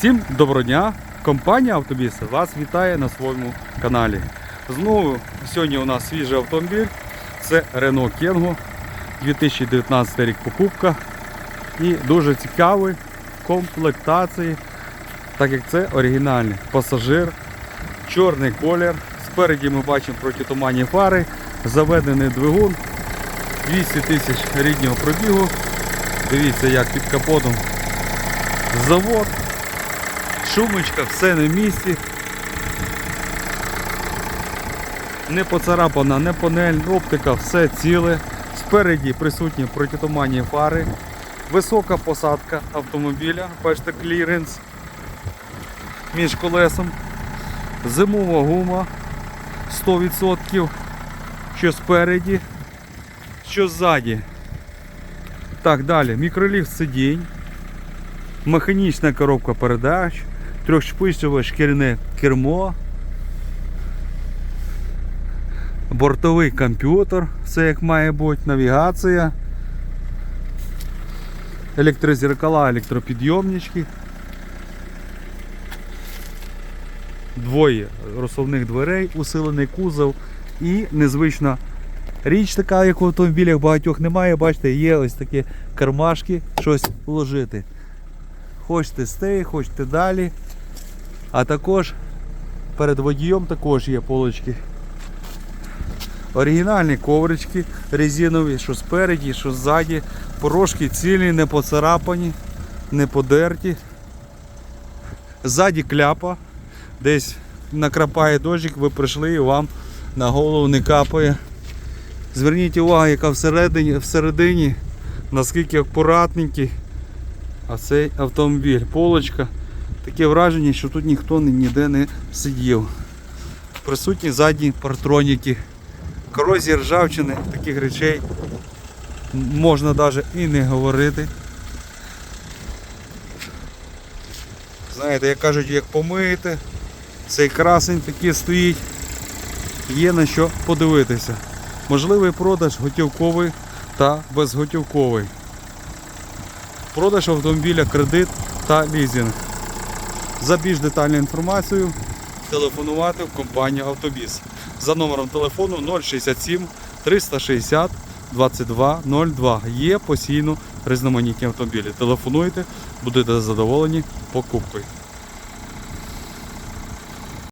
Всім доброго дня! Компанія Автобіс вас вітає на своєму каналі. Знову сьогодні у нас свіжий автомобіль. Це Renault Kengo 2019 рік покупка. І дуже цікавий в комплектації, так як це оригінальний пасажир, чорний колір. Спереді ми бачимо протитуманні фари, заведений двигун, 200 тисяч ріднього пробігу. Дивіться, як під капотом завод. Шумочка, все на місці. Не поцарапана, не панель, оптика, все ціле. Спереді присутні протитуманні фари. Висока посадка автомобіля, бачите, кліренс між колесом. Зимова гума 100%. Що спереді, що ззаді. Так, далі. Мікроліфт сидінь механічна коробка передач, трьохшпичове шкіряне кермо, бортовий комп'ютер, все як має бути, навігація, електрозеркала, електропідйомнички, двоє розсувних дверей, усилений кузов і незвична річ така, як в автомобілях багатьох немає, бачите, є ось такі кармашки, щось вложити. Хочете стей, хочете далі. А також перед водієм також є полочки. Оригінальні коврички резинові, що спереді, що ззаді. Порошки цілі, не поцарапані, не подерті. Ззаді кляпа. Десь накрапає дощик, ви прийшли і вам на голову не капає. Зверніть увагу, яка всередині, всередині наскільки акуратненький. А цей автомобіль, полочка. Таке враження, що тут ніхто ніде не сидів. Присутні задні партроніки. Корозії ржавчини, таких речей можна навіть і не говорити. Знаєте, як кажуть, як помиєте, цей красень такий стоїть, є на що подивитися. Можливий продаж готівковий та безготівковий продаж автомобіля, кредит та лізинг. За більш детальну інформацію телефонувати в компанію Автобіс за номером телефону 067 360 2202. Є постійно різноманітні автомобілі. Телефонуйте, будете задоволені покупкою.